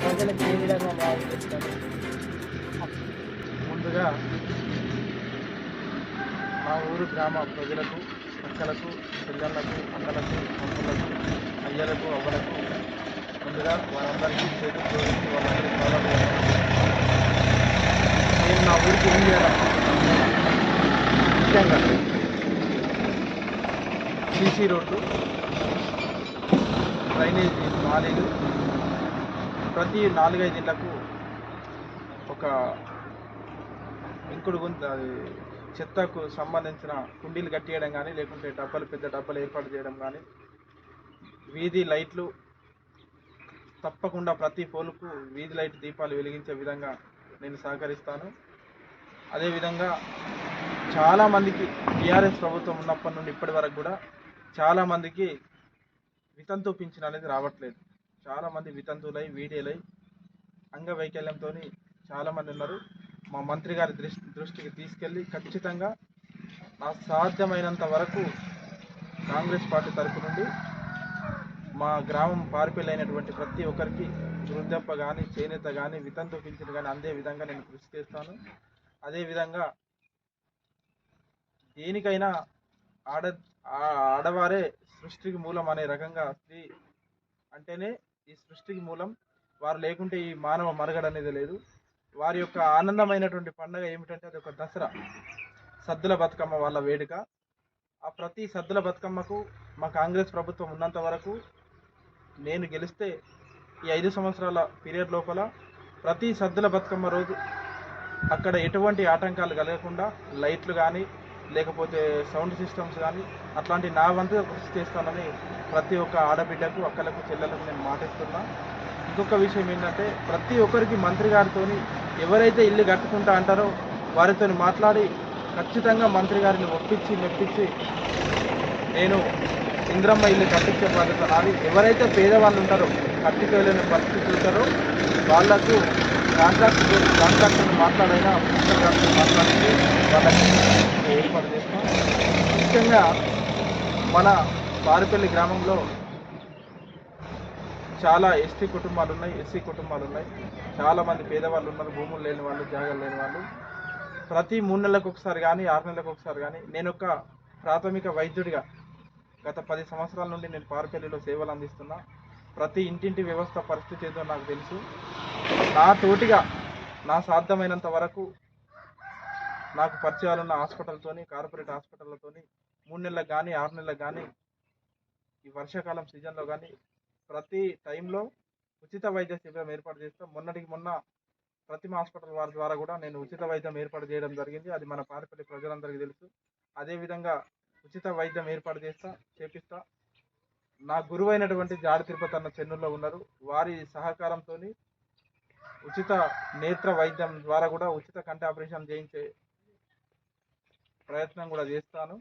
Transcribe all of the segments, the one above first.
ప్రజలకు ఏ విధంగా న్యాయం చేస్తారు ముందుగా మా ఊరు గ్రామ ప్రజలకు అక్కలకు పిల్లలకు అన్నలకు తమ్ములకు అయ్యలకు అవ్వలకు ముందుగా వారందరికీ వాళ్ళందరికీ నేను నా ఊరికి ఏం చేయాలి? ముఖ్యంగా సీసీ రోడ్డు డ్రైనేజీ నాలీలు ప్రతి నాలుగైదు ఇళ్ళకు ఒక ఇంకుడు గుంత అది చెత్తకు సంబంధించిన కుండీలు కట్టేయడం కానీ లేకుంటే డబ్బాలు పెద్ద డబ్బాలు ఏర్పాటు చేయడం కానీ వీధి లైట్లు తప్పకుండా ప్రతి పోలుకు వీధి లైట్ దీపాలు వెలిగించే విధంగా నేను సహకరిస్తాను. అదేవిధంగా చాలామందికి టీఆర్ఎస్ ప్రభుత్వం ఉన్నప్పటి నుండి ఇప్పటి వరకు కూడా చాలామందికి వితంతు పింఛన్ అనేది రావట్లేదు. చాలామంది వితంతులై వీడియోలై అంగవైకల్యంతో చాలామంది ఉన్నారు. మా మంత్రి గారి దృష్టి దృష్టికి తీసుకెళ్ళి ఖచ్చితంగా నా సాధ్యమైనంత వరకు కాంగ్రెస్ పార్టీ తరఫు నుండి మా గ్రామం పారిపల్లి ప్రతి ఒక్కరికి వృద్ధప్ప కానీ చేనేత కానీ వితంతు పింఛను కానీ అందే విధంగా నేను కృషి చేస్తాను. అదేవిధంగా దేనికైనా ఆడ ఆడవారే సృష్టికి మూలం అనే రకంగా స్త్రీ అంటేనే ఈ సృష్టికి మూలం. వారు లేకుంటే ఈ మానవ మరగడ అనేది లేదు. వారి యొక్క ఆనందమైనటువంటి పండుగ ఏమిటంటే అది ఒక దసరా. సద్దుల బతుకమ్మ వాళ్ళ వేడుక. ఆ ప్రతి సద్దుల బతుకమ్మకు మా కాంగ్రెస్ ప్రభుత్వం ఉన్నంత వరకు నేను గెలిస్తే ఈ ఐదు సంవత్సరాల పీరియడ్ లోపల ప్రతి సద్దుల బతుకమ్మ రోజు అక్కడ ఎటువంటి ఆటంకాలు కలగకుండా లైట్లు కానీ లేకపోతే సౌండ్ సిస్టమ్స్ కానీ అట్లాంటి నా వంతు కృషి చేస్తానని ప్రతి ఒక్క ఆడబిడ్డకు అక్కలకు చెల్లెలకు నేను మాటిస్తున్నా. ఇంకొక విషయం ఏంటంటే ప్రతి ఒక్కరికి మంత్రి గారితో ఎవరైతే ఇల్లు కట్టుకుంటా అంటారో వారితో మాట్లాడి ఖచ్చితంగా మంత్రి గారిని ఒప్పించి మెప్పించి నేను ఇంద్రమ్మ ఇల్లు కట్టించే బాధ్యత అది ఎవరైతే పేదవాళ్ళు ఉంటారో కట్టికోలేని పరిస్థితి ఉంటారో వాళ్ళకు కాంట్రాక్ట్ కాంట్రాక్టర్ మాట్లాడైనా కాంట్రాక్టర్ మాట్లాడి వాళ్ళకి ఏర్పాటు చేస్తాం ముఖ్యంగా మన బారిపల్లి గ్రామంలో చాలా ఎస్టీ కుటుంబాలు ఉన్నాయి ఎస్సీ కుటుంబాలు ఉన్నాయి. చాలామంది పేదవాళ్ళు ఉన్నారు భూములు లేని వాళ్ళు జాగాలు లేని వాళ్ళు. ప్రతి మూడు నెలలకు ఒకసారి కానీ ఆరు నెలలకు ఒకసారి కానీ నేను ఒక ప్రాథమిక వైద్యుడిగా గత పది సంవత్సరాల నుండి నేను పార్పల్లిలో సేవలు అందిస్తున్నా. ప్రతి ఇంటింటి వ్యవస్థ పరిస్థితి ఏదో నాకు తెలుసు. నా తోటిగా నా సాధ్యమైనంత వరకు నాకు పరిచయాలు ఉన్న హాస్పిటల్తోని కార్పొరేట్ హాస్పిటల్లతోని మూడు నెలలకు కానీ ఆరు నెలలకు కానీ ఈ వర్షాకాలం సీజన్లో కానీ ప్రతి టైంలో ఉచిత వైద్య శిబిరం ఏర్పాటు చేస్తాం మొన్నటికి మొన్న ప్రతిమ హాస్పిటల్ వారి ద్వారా కూడా నేను ఉచిత వైద్యం ఏర్పాటు చేయడం జరిగింది. అది మన పారిపల్లి ప్రజలందరికీ తెలుసు. అదేవిధంగా ఉచిత వైద్యం ఏర్పాటు చేస్తా చేపిస్తా. నా గురువు అయినటువంటి జాడి తిరుపతి అన్న చెన్నూరులో ఉన్నారు. వారి సహకారంతో ఉచిత నేత్ర వైద్యం ద్వారా కూడా ఉచిత కంటి ఆపరేషన్ చేయించే ప్రయత్నం కూడా చేస్తాను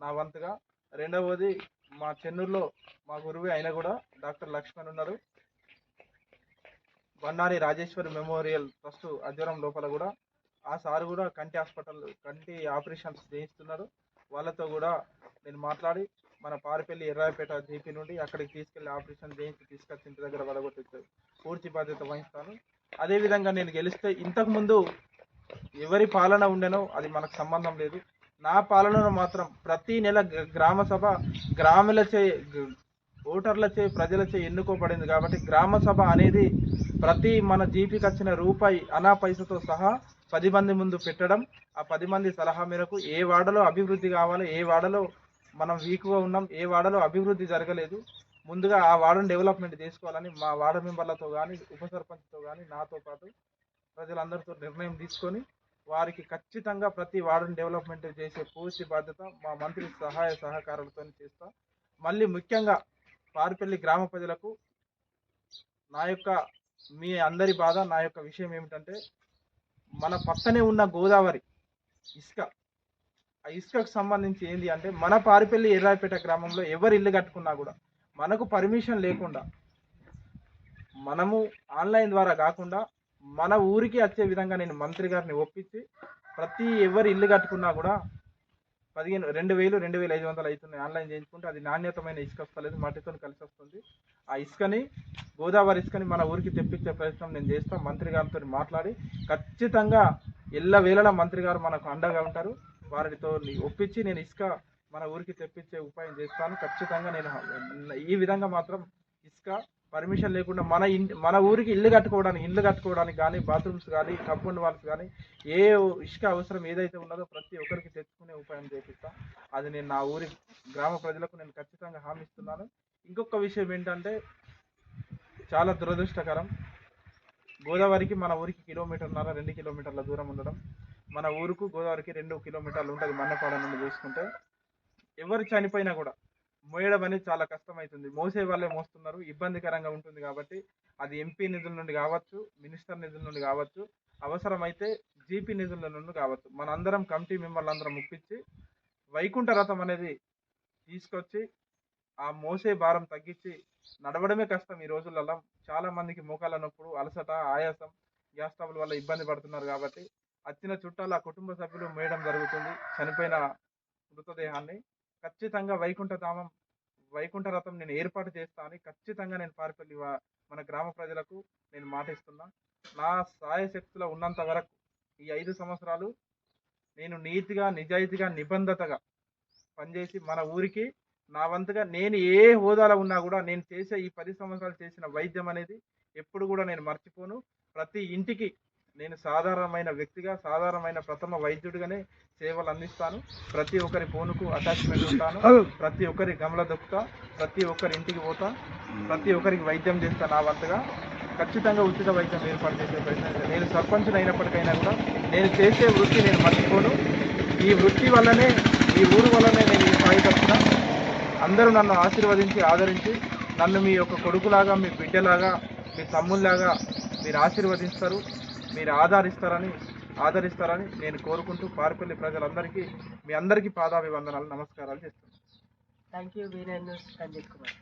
నా వంతుగా. రెండవది మా చెన్నూరులో మా గురువే అయినా కూడా డాక్టర్ లక్ష్మణ్ ఉన్నారు. బండారి రాజేశ్వరి మెమోరియల్ ట్రస్ట్ అజ్వరం లోపల కూడా ఆ సార్ కూడా కంటి హాస్పిటల్ కంటి ఆపరేషన్స్ చేయిస్తున్నారు. వాళ్ళతో కూడా నేను మాట్లాడి మన పారిపల్లి ఎర్రాయపేట జీపీ నుండి అక్కడికి తీసుకెళ్ళి ఆపరేషన్ చేయించి తీసుకొచ్చి ఇంటి దగ్గర వడగొట్టి పూర్తి బాధ్యత వహిస్తాను. అదేవిధంగా నేను గెలిస్తే ఇంతకుముందు ఎవరి పాలన ఉండేనో అది మనకు సంబంధం లేదు. నా పాలనలో మాత్రం ప్రతి నెల గ్రామ సభ గ్రాములచే ఓటర్లచే ప్రజలచే ఎన్నుకోబడింది కాబట్టి గ్రామ సభ అనేది ప్రతి మన జీపీకి వచ్చిన రూపాయి అనా పైసతో సహా పది మంది ముందు పెట్టడం ఆ పది మంది సలహా మేరకు ఏ వాడలో అభివృద్ధి కావాలో ఏ వాడలో మనం వీక్గా ఉన్నాం ఏ వాడలో అభివృద్ధి జరగలేదు ముందుగా ఆ వార్డును డెవలప్మెంట్ చేసుకోవాలని మా వార్డ్ మెంబర్లతో కానీ ఉప సర్పంచ్తో కానీ నాతో పాటు ప్రజలందరితో నిర్ణయం తీసుకొని వారికి ఖచ్చితంగా ప్రతి వార్డును డెవలప్మెంట్ చేసే పూర్తి బాధ్యత మా మంత్రి సహాయ సహకారాలతో చేస్తా. మళ్ళీ ముఖ్యంగా పారిపల్లి గ్రామ ప్రజలకు నా యొక్క మీ అందరి బాధ నా యొక్క విషయం ఏమిటంటే మన పక్కనే ఉన్న గోదావరి ఇసుక. ఆ ఇసుకకు సంబంధించి ఏంది అంటే మన పారిపల్లి ఎర్రాయిపేట గ్రామంలో ఎవరు ఇల్లు కట్టుకున్నా కూడా మనకు పర్మిషన్ లేకుండా మనము ఆన్లైన్ ద్వారా కాకుండా మన ఊరికి వచ్చే విధంగా నేను మంత్రి గారిని ఒప్పించి ప్రతి ఎవరు ఇల్లు కట్టుకున్నా కూడా పదిహేను రెండు వేలు రెండు వేల ఐదు వందలు అవుతున్నాయి. ఆన్లైన్ చేయించుకుంటే అది నాణ్యతమైన ఇసుక వస్తలేదు మట్టితో కలిసి వస్తుంది. ఆ ఇసుకని గోదావరి ఇసుకని మన ఊరికి తెప్పించే ప్రయత్నం నేను చేస్తాను మంత్రి గారితో మాట్లాడి ఖచ్చితంగా ఎల్ల వేళల మంత్రి గారు మనకు అండగా ఉంటారు. వారితో ఒప్పించి నేను ఇసుక మన ఊరికి తెప్పించే ఉపాయం చేస్తాను. ఖచ్చితంగా నేను ఈ విధంగా మాత్రం ఇసుక పర్మిషన్ లేకుండా మన ఇంటి మన ఊరికి ఇల్లు కట్టుకోవడానికి ఇల్లు కట్టుకోవడానికి కానీ బాత్రూమ్స్ కానీ కంపౌండ్ వాల్స్ కానీ ఏ ఇసుక అవసరం ఏదైతే ఉన్నదో ప్రతి ఒక్కరికి తెచ్చుకునే ఉపాయం చేపిస్తా. అది నేను నా ఊరి గ్రామ ప్రజలకు నేను ఖచ్చితంగా హామీ ఇస్తున్నాను ఇంకొక విషయం ఏంటంటే చాలా దురదృష్టకరం. గోదావరికి మన ఊరికి కిలోమీటర్న్నర రెండు కిలోమీటర్ల దూరం ఉండడం. మన ఊరుకు గోదావరికి రెండు కిలోమీటర్లు ఉంటుంది మన్నపాడ నుండి చూసుకుంటే ఎవరు చనిపోయినా కూడా మోయడం అనేది చాలా కష్టమవుతుంది మోసే వాళ్ళే మోస్తున్నారు. ఇబ్బందికరంగా ఉంటుంది కాబట్టి అది ఎంపీ నిధుల నుండి కావచ్చు మినిస్టర్ నిధుల నుండి కావచ్చు అవసరమైతే జీపీ నిధుల నుండి కావచ్చు. మనందరం కమిటీ మెంబర్లు అందరం ముప్పించి వైకుంఠ రథం అనేది తీసుకొచ్చి ఆ మోసే భారం తగ్గించి నడవడమే కష్టం ఈ రోజులలో. చాలా మందికి మోకాల నొప్పుడు అలసట ఆయాసం గ్యాస్ ట్రబుల్ వల్ల ఇబ్బంది పడుతున్నారు కాబట్టి వచ్చిన చుట్టాలు ఆ కుటుంబ సభ్యులు మేయడం జరుగుతుంది. చనిపోయిన మృతదేహాన్ని ఖచ్చితంగా వైకుంఠ ధామం వైకుంఠ రథం నేను ఏర్పాటు చేస్తాను ఖచ్చితంగా నేను పారిపల్లి వా- మన గ్రామ ప్రజలకు నేను మాటిస్తున్నా. నా సాయ శక్తిలో ఉన్నంత వరకు ఈ ఐదు సంవత్సరాలు నేను నీతిగా నిజాయితీగా నిబంధతగా పనిచేసి మన ఊరికి నా వంతుగా నేను ఏ హోదాలో ఉన్నా కూడా నేను చేసే ఈ పది సంవత్సరాలు చేసిన వైద్యం అనేది ఎప్పుడు కూడా నేను మర్చిపోను. ప్రతి ఇంటికి నేను సాధారణమైన వ్యక్తిగా సాధారణమైన ప్రథమ వైద్యుడిగానే సేవలు అందిస్తాను. ప్రతి ఒక్కరి ఫోనుకు అటాచ్మెంట్ ఉంటాను. ప్రతి ఒక్కరి గమల దొక్కుతా. ప్రతి ఒక్కరి ఇంటికి పోతా. ప్రతి ఒక్కరికి వైద్యం చేస్తా నా వంతుగా. ఖచ్చితంగా ఉచిత వైద్యం ఏర్పాటు చేసే ప్రయత్నం చేస్తాను. నేను సర్పంచ్ అయినప్పటికైనా కూడా నేను చేసే వృత్తి నేను మర్చిపోను. ఈ వృత్తి వల్లనే ఈ ఊరు వల్లనే నేను ఈ స్థాయికి వచ్చిన అందరూ నన్ను ఆశీర్వదించి ఆదరించి నన్ను మీ యొక్క కొడుకులాగా మీ బిడ్డలాగా మీ తమ్ముళ్ళలాగా మీరు ఆశీర్వదిస్తారు. మీరు ఆదరిస్తారని ఆదరిస్తారని నేను కోరుకుంటూ పారిపల్లి ప్రజలందరికీ మీ అందరికీ పాదాభివందనాలు నమస్కారాలు చేస్తున్నాను. Thank you Virendra Sanjay Kumar.